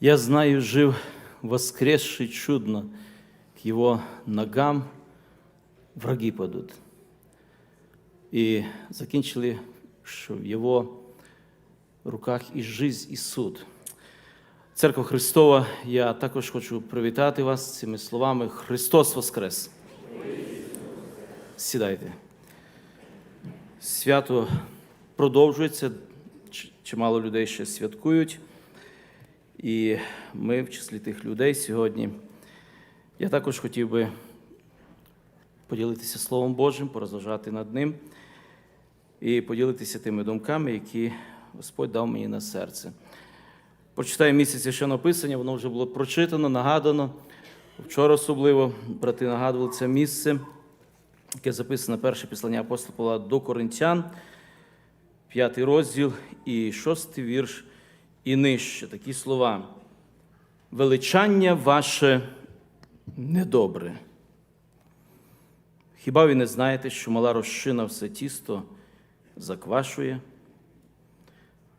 Я знаю, жив воскресший чудно, к его ногам враги падут. І закінчили, що в його руках і жизнь, і суд. Церква Христова, я також хочу привітати вас цими словами Христос Воскрес! Сідайте. Свято продовжується, чимало людей ще святкують. І ми в числі тих людей сьогодні. Я також хотів би поділитися Словом Божим, порозважати над ним і поділитися тими думками, які Господь дав мені на серце. Прочитаю місяць ще написання, воно вже було прочитано, нагадано. Вчора особливо брати нагадували це місце, яке записано перше післання апостола Павла до Коринтян, п'ятий розділ і шостий вірш і нижче. Такі слова. Величання ваше недобре. Хіба ви не знаєте, що мала розчина все тісто заквашує?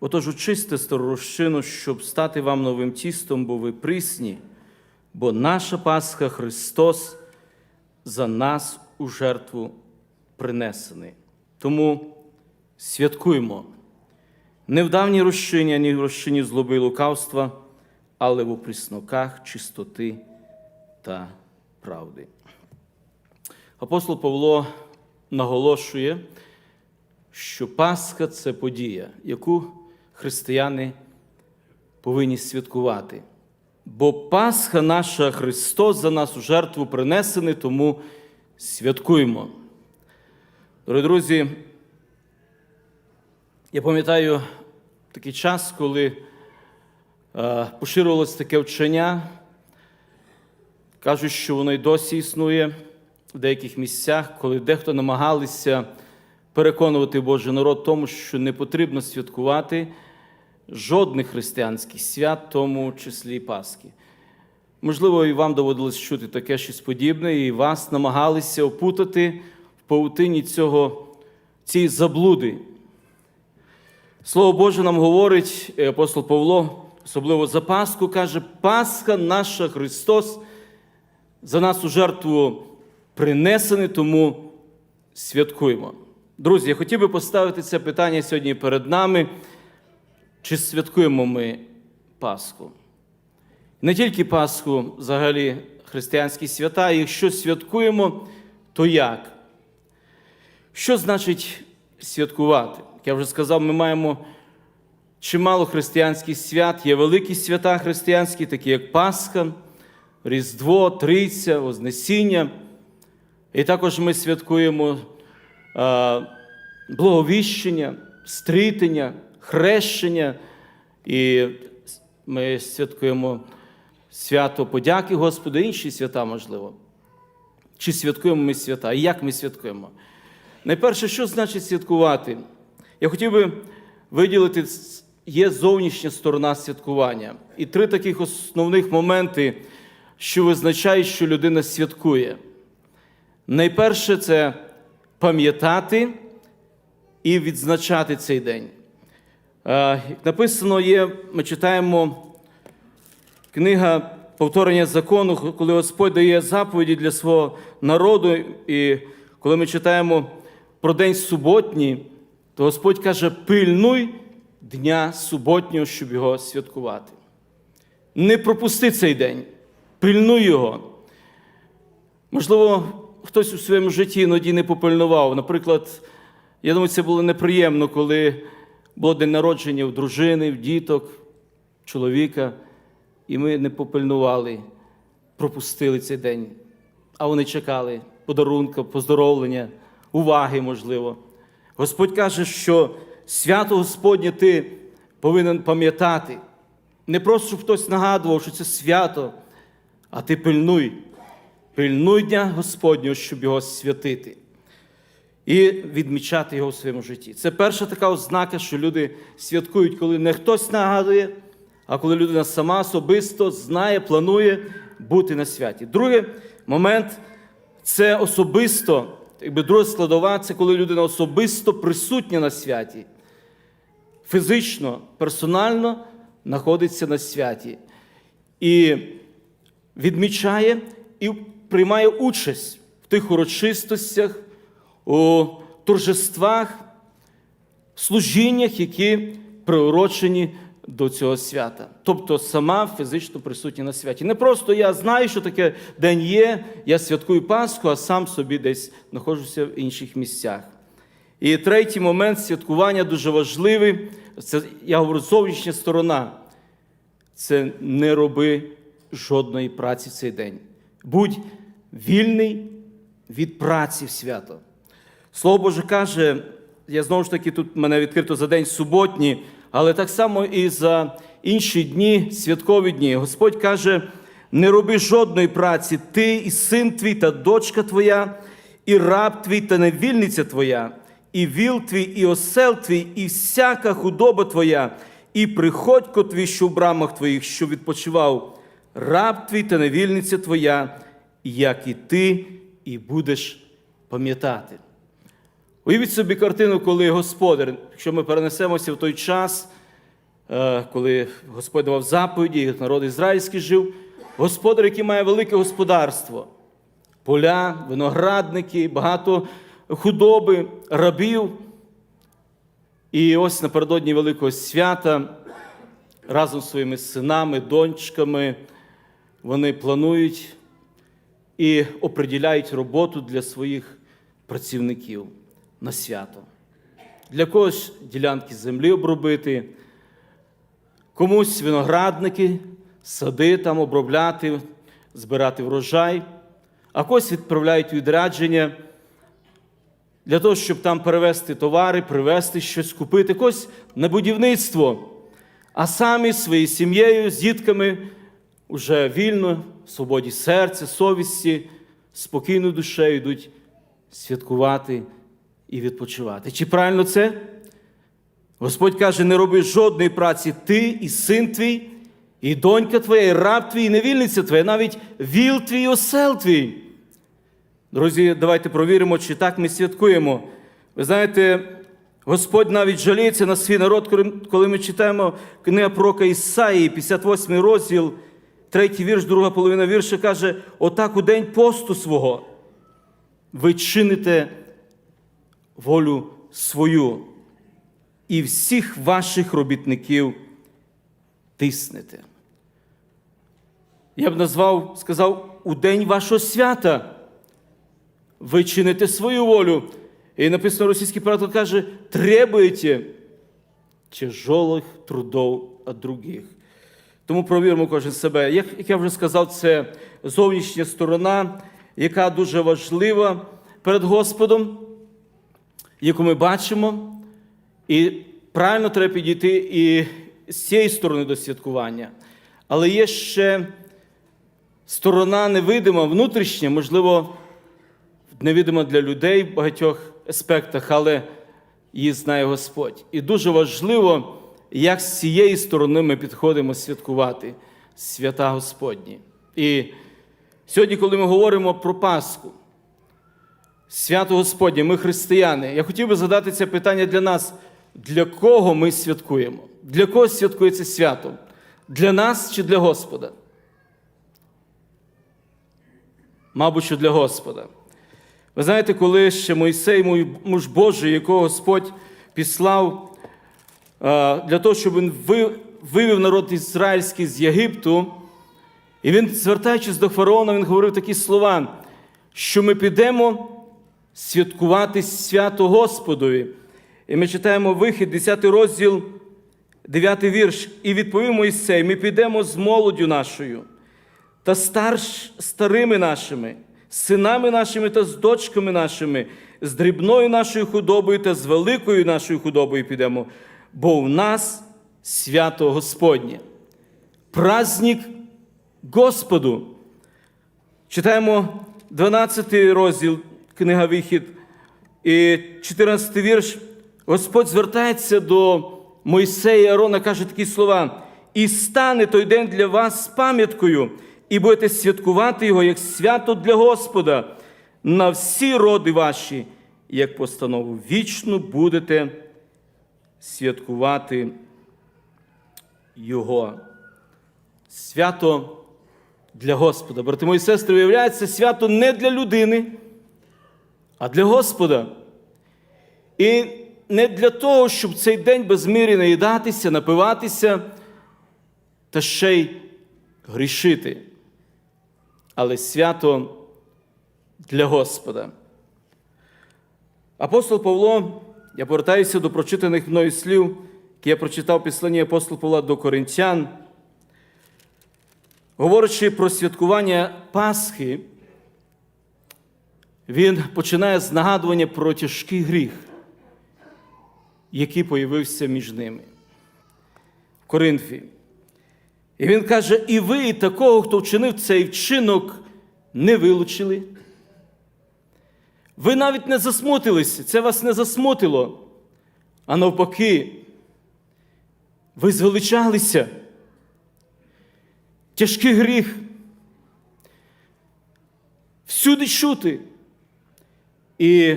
Отож, очисти стару розчину, щоб стати вам новим тістом, бо ви присні, бо наша Пасха Христос за нас у жертву принесений. Тому святкуємо не в давній розчині, ані в розчині злоби і лукавства, але в присноках чистоти та правди. Апостол Павло наголошує, що Пасха це подія, яку християни повинні святкувати. Бо Пасха наша Христос за нас у жертву принесений, тому святкуємо. Дорогі друзі, я пам'ятаю такий час, коли е, поширювалося таке вчення. Кажуть, що воно й досі існує в деяких місцях, коли дехто намагалися переконувати Божий народ тому, що не потрібно святкувати жодних християнських свят, в тому числі і Пасхи. Можливо, і вам доводилось чути таке щось подібне, і вас намагалися опутати в паутині цього, цієї заблуди. Слово Боже нам говорить е, апостол Павло, особливо за Пасху, каже, Пасха наша Христос за нас у жертву принесений, тому святкуємо. Друзі, я хотів би поставити це питання сьогодні перед нами. Чи святкуємо ми Пасху? Не тільки Пасху, взагалі християнські свята, якщо святкуємо, то як? Що значить святкувати? Як я вже сказав, ми маємо чимало християнських свят, є великі свята християнські, такі як Пасха, Різдво, Триця, Вознесіння. І також ми святкуємо а, благовіщення, стрітення, хрещення, і ми святкуємо свято подяки Господу, інші свята, можливо. Чи святкуємо ми свята? І як ми святкуємо? Найперше, що значить святкувати? Я хотів би виділити, є зовнішня сторона святкування. І три таких основних моменти, що визначають, що людина святкує. Найперше це пам'ятати і відзначати цей день. Е, Як написано є, ми читаємо книга повторення закону, коли Господь дає заповіді для свого народу, і коли ми читаємо про день суботній, то Господь каже: пильнуй дня суботнього, щоб його святкувати. Не пропусти цей день, пильнуй його. Можливо, хтось у своєму житті іноді не попильнував. Наприклад, я думаю, це було неприємно, коли було день народження в дружини, в діток, чоловіка, і ми не попильнували, пропустили цей день. А вони чекали подарунка, поздоровлення, уваги, можливо. Господь каже, що свято Господнє ти повинен пам'ятати. Не просто, щоб хтось нагадував, що це свято, а ти пильнуй. Пильнуй дня Господнього, щоб його святити і відмічати його в своєму житті. Це перша така ознака, що люди святкують, коли не хтось нагадує, а коли людина сама особисто знає, планує бути на святі. Другий момент це особисто, якби друга складова, це коли людина особисто присутня на святі, фізично, персонально знаходиться на святі. і відмічає і приймає участь в тих урочистостях, у торжествах, служіннях, які приурочені до цього свята. Тобто сама фізично присутня на святі. Не просто я знаю, що таке день є, я святкую Пасху, а сам собі десь знаходжуся в інших місцях. І третій момент святкування дуже важливий. Це я говорю, зовнішня сторона. Це не роби жодної праці в цей день. Будь вільний від праці в свято. Слово Боже каже, я знову ж таки тут мене відкрито за день суботній, але так само і за інші дні, святкові дні. Господь каже: не роби жодної праці, ти і син твій та дочка твоя, і раб твій та невільниця твоя, і віл твій, і осел твій, і всяка худоба твоя, і приходько твій, що в брамах твоїх, що відпочивав, раб твій та невільниця твоя, як і ти, і будеш пам'ятати. Уявіть собі картину, коли господар, якщо ми перенесемося в той час, е, коли Господь давав заповіді, народ ізраїльський жив, господар, який має велике господарство, поля, виноградники, багато худоби, рабів. І ось напередодні Великого свята разом з своїми синами, дончками вони планують і оприділяють роботу для своїх працівників на свято. Для когось ділянки землі обробити, комусь виноградники, сади там обробляти, збирати врожай, а когось відправляють відрядження для того, щоб там перевезти товари, привезти щось, купити, когось на будівництво, а самі своєю сім'єю, з дітками вже вільно, в свободі серця, совісті, спокійною душею йдуть святкувати і відпочивати. Чи правильно це? Господь каже: не роби жодної праці ти і син твій, і донька твоя, і раб твій, і невільниця твоя, навіть віл твій, і осел твій. Друзі, давайте провіримо, чи так ми святкуємо. Ви знаєте, Господь навіть жаліється на свій народ, коли- ми читаємо книга пророка Ісаї, 58 розділ, третій вірш, друга половина вірша каже: отак у день посту свого ви чините волю свою і всіх ваших робітників тиснете. Я б назвав, сказав, у день вашого свята ви чините свою волю. І написано російський переклад каже, требуєте тяжелих трудов від других. Тому провіримо кожен себе. Як, як я вже сказав, це зовнішня сторона, яка дуже важлива перед Господом, яку ми бачимо, і правильно треба підійти і з цієї сторони до святкування. Але є ще сторона невидима, внутрішня, можливо, невидима для людей в багатьох аспектах, але її знає Господь. І дуже важливо, як з цієї сторони ми підходимо святкувати свята Господні. І сьогодні, коли ми говоримо про Пасху, свято Господнє, ми християни, я хотів би задати це питання для нас, для кого ми святкуємо? Для кого святкується свято? Для нас чи для Господа? Мабуть, що для Господа. Ви знаєте, коли ще Мойсей, мой муж Божий, якого Господь післав е, для того, щоб він вивів народ ізраїльський з Єгипту, і він, звертаючись до фараона, він говорив такі слова, що ми підемо святкувати свято Господові. І ми читаємо вихід, 10 розділ, 9 вірш. І відповів Мойсей, ми підемо з молоддю нашою та старш, старими нашими, синами нашими та з дочками нашими, з дрібною нашою худобою та з великою нашою худобою підемо, бо в нас свято Господнє. Праздник Господу. Читаємо 12 розділ книга Вихід і 14 вірш. Господь звертається до Мойсея і Аарона, каже такі слова: і стане той день для вас пам'яткою, і будете святкувати його як свято для Господа на всі роди ваші, як постанову вічну будете святкувати Його. свято для Господа. Брати мої сестри, виявляється, свято не для людини, а для Господа. І не для того, щоб цей день без мірі наїдатися, напиватися та ще й грішити. Але свято для Господа. Апостол Павло, я повертаюся до прочитаних мною слів, які я прочитав післання апостола Павла до Коринтян. Говорячи про святкування Пасхи, він починає з нагадування про тяжкий гріх, який появився між ними в Коринфі. І він каже: і ви, і такого, хто вчинив цей вчинок, не вилучили. Ви навіть не засмутилися, це вас не засмутило, а навпаки, ви звеличалися. Тяжкий гріх. Всюди чути. І,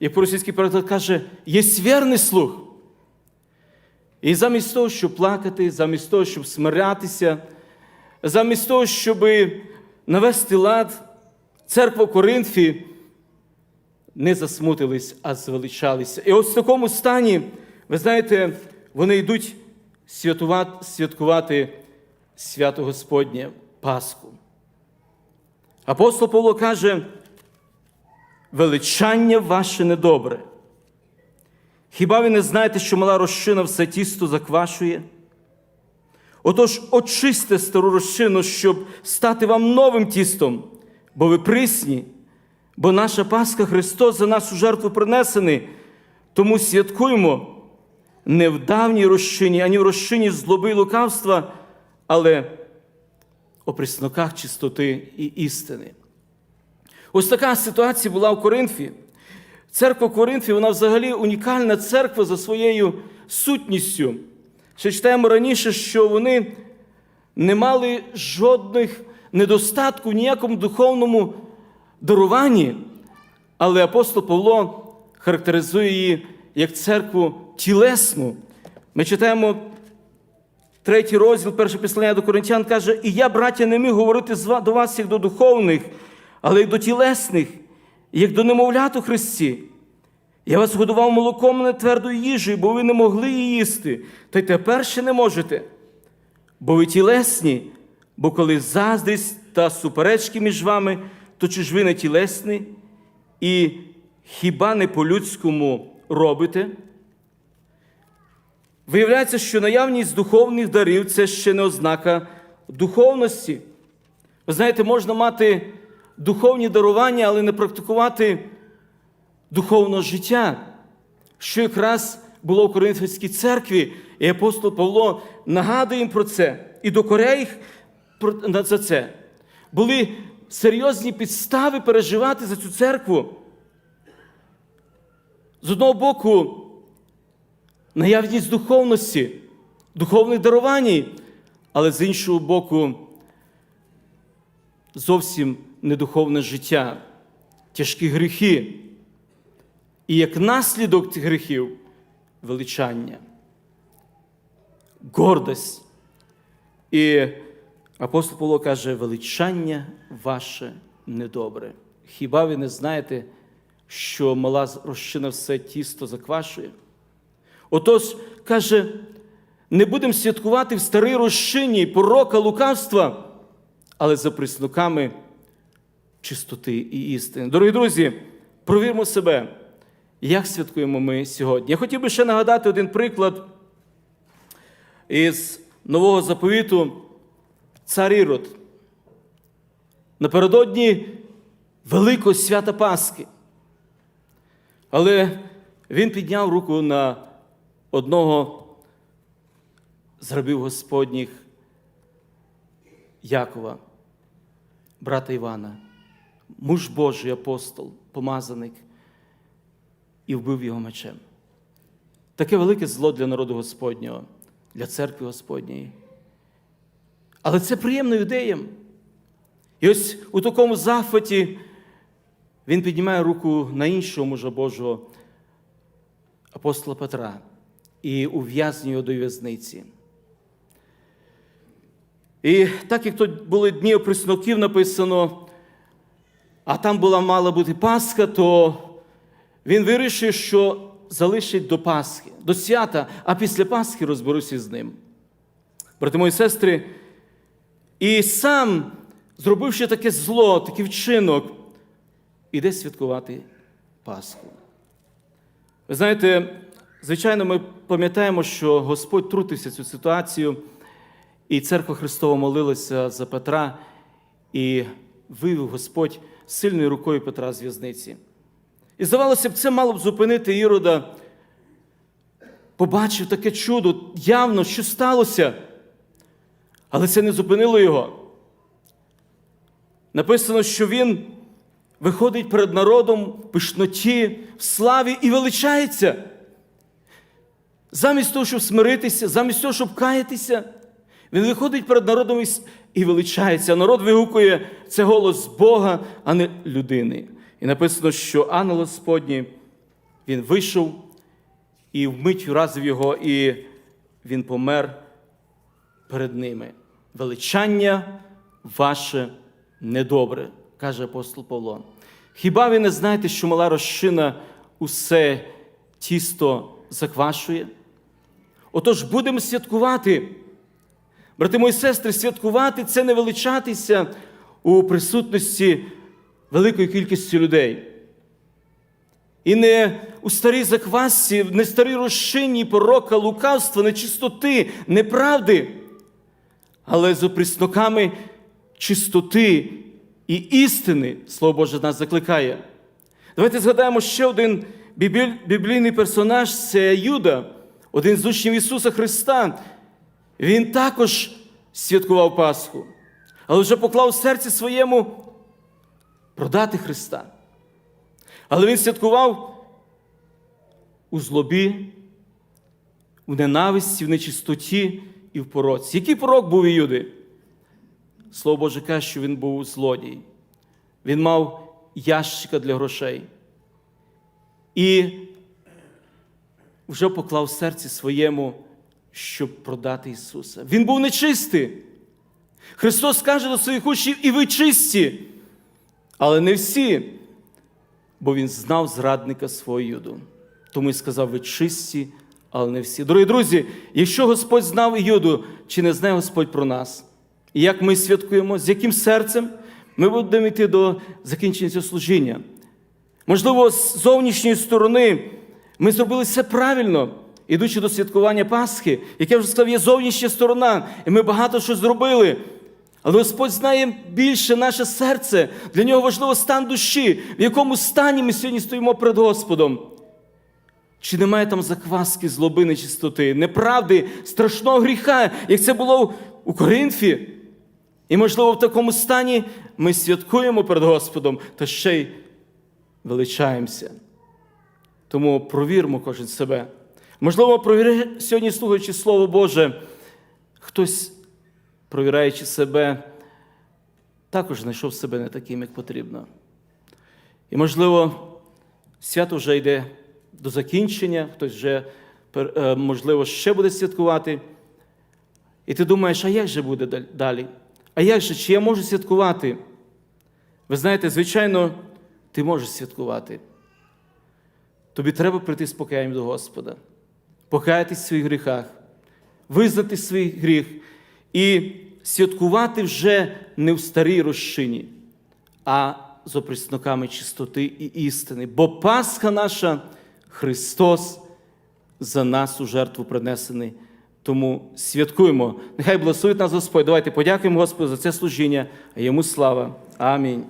як російський переклад каже, є вірний слух. І замість того, щоб плакати, замість того, щоб смирятися, замість того, щоб навести лад, церква Коринфі не засмутились, а звеличалися. І ось в такому стані, ви знаєте, вони йдуть святувати, святкувати свято Господнє Пасху. Апостол Павло каже, величання ваше недобре. Хіба ви не знаєте, що мала розчина все тісто заквашує? Отож, очисьте стару розчину, щоб стати вам новим тістом, бо ви присні, бо наша Пасха Христос за нашу жертву принесений, тому святкуємо не в давній розчині, ані в розчині злоби і лукавства, але о присноках чистоти і істини. Ось така ситуація була в Коринфі. Церква Коринфі, вона взагалі унікальна церква за своєю сутністю. Ще читаємо раніше, що вони не мали жодних недостатків в ніякому духовному даруванні, але апостол Павло характеризує її як церкву тілесну. Ми читаємо третій розділ, перше післання до Коринтян, каже: І я, браття, не міг говорити до вас як до духовних, але як до тілесних, як до немовлят у Христі. Я вас годував молоком не твердою їжею, бо ви не могли її їсти, та й тепер ще не можете. Бо ви тілесні, бо коли заздрість та суперечки між вами, то чи ж ви не тілесні і хіба не по-людському робите? Виявляється, що наявність духовних дарів це ще не ознака духовності. Ви знаєте, можна мати духовні дарування, але не практикувати духовного життя, що якраз було в Коринфянській церкві, і апостол Павло нагадує їм про це і докоряє їх за це. Були серйозні підстави переживати за цю церкву. З одного боку, наявність духовності, духовних дарувань, але з іншого боку, зовсім недуховне життя, тяжкі гріхи. І як наслідок цих гріхів величання, гордость. І апостол Павло каже, величання ваше недобре. Хіба ви не знаєте, що мала розчина все тісто заквашує? Отож, каже, не будемо святкувати в старій розчині порока лукавства, але за приснуками чистоти і істини. Дорогі друзі, провірмо себе, як святкуємо ми сьогодні. Я хотів би ще нагадати один приклад із нового заповіту цар Ірод. Напередодні Великого свята Пасхи. Але він підняв руку на одного з рабів Господніх Якова, брата Івана, муж Божий апостол, помазаник, і вбив його мечем. Таке велике зло для народу Господнього, для церкви Господньої. Але це приємно юдеям. І ось у такому захваті він піднімає руку на іншого мужа Божого апостола Петра і ув'язнює його до в'язниці. І так як тут були дні оприсноків написано, а там була мала бути Пасха, то він вирішив, що залишить до Пасхи, до свята, а після Пасхи розберуся з ним. Брати мої сестри, і сам, зробивши таке зло, такий вчинок, іде святкувати Пасху. Ви знаєте, звичайно, ми пам'ятаємо, що Господь трутився цю ситуацію, і церква Христова молилася за Петра, і вивів Господь сильною рукою Петра з в'язниці. І здавалося б, це мало б зупинити Ірода. Побачив таке чудо, явно, що сталося. Але це не зупинило його. Написано, що він виходить перед народом в пишноті, в славі і величається. Замість того, щоб смиритися, замість того, щоб каятися, він виходить перед народом і величається. Народ вигукує це голос Бога, а не людини. І написано, що ангел Господній, він вийшов і вмить вразив його, і він помер перед ними. Величання ваше недобре, каже апостол Павло. Хіба ви не знаєте, що мала розчина усе тісто заквашує? Отож будемо святкувати. Брати мої сестри, святкувати це не величатися у присутності великої кількості людей. І не у старій заквасці, не старій розчині порока, лукавства, нечистоти, неправди, але за присноками чистоти і істини, Слово Боже нас закликає. Давайте згадаємо ще один біблійний персонаж це Юда, один з учнів Ісуса Христа. Він також святкував Пасху, але вже поклав в серці своєму продати Христа. Але він святкував у злобі, у ненависті, в нечистоті і в пороці. Який порок був Юди? Слово Боже каже, що він був злодій. Він мав ящика для грошей. І вже поклав в серці своєму, щоб продати Ісуса. Він був нечистий. Христос каже до своїх учнів, і ви чисті, але не всі, бо Він знав зрадника свого Юду. Тому і сказав, ви чисті, але не всі. Дорогі друзі, якщо Господь знав Юду, чи не знає Господь про нас? І як ми святкуємо, з яким серцем ми будемо йти до закінчення цього служіння. Можливо, з зовнішньої сторони ми зробили все правильно, ідучи до святкування Пасхи, як я вже сказав, є зовнішня сторона, і ми багато що зробили. Але Господь знає більше наше серце. Для нього важливо стан душі, в якому стані ми сьогодні стоїмо перед Господом. Чи немає там закваски, злоби, нечистоти, неправди, страшного гріха, як це було у Коринфі? І, можливо, в такому стані ми святкуємо перед Господом та ще й величаємося. Тому провірмо кожен себе. Можливо, провіряє сьогодні, слухаючи Слово Боже, хтось, провіраючи себе, також знайшов себе не таким, як потрібно. І, можливо, свято вже йде до закінчення, хтось вже, е, можливо, ще буде святкувати. І ти думаєш, а як же буде далі? А як же, чи я можу святкувати? Ви знаєте, звичайно, ти можеш святкувати. Тобі треба прийти з покаянням до Господа, покаятись в своїх гріхах, визнати свій гріх і святкувати вже не в старій розчині, а з оприсноками чистоти і істини. Бо Пасха наша Христос за нас у жертву принесений. Тому святкуємо. Нехай благословить нас Господь. Давайте подякуємо Господу за це служіння, а йому слава. Амінь.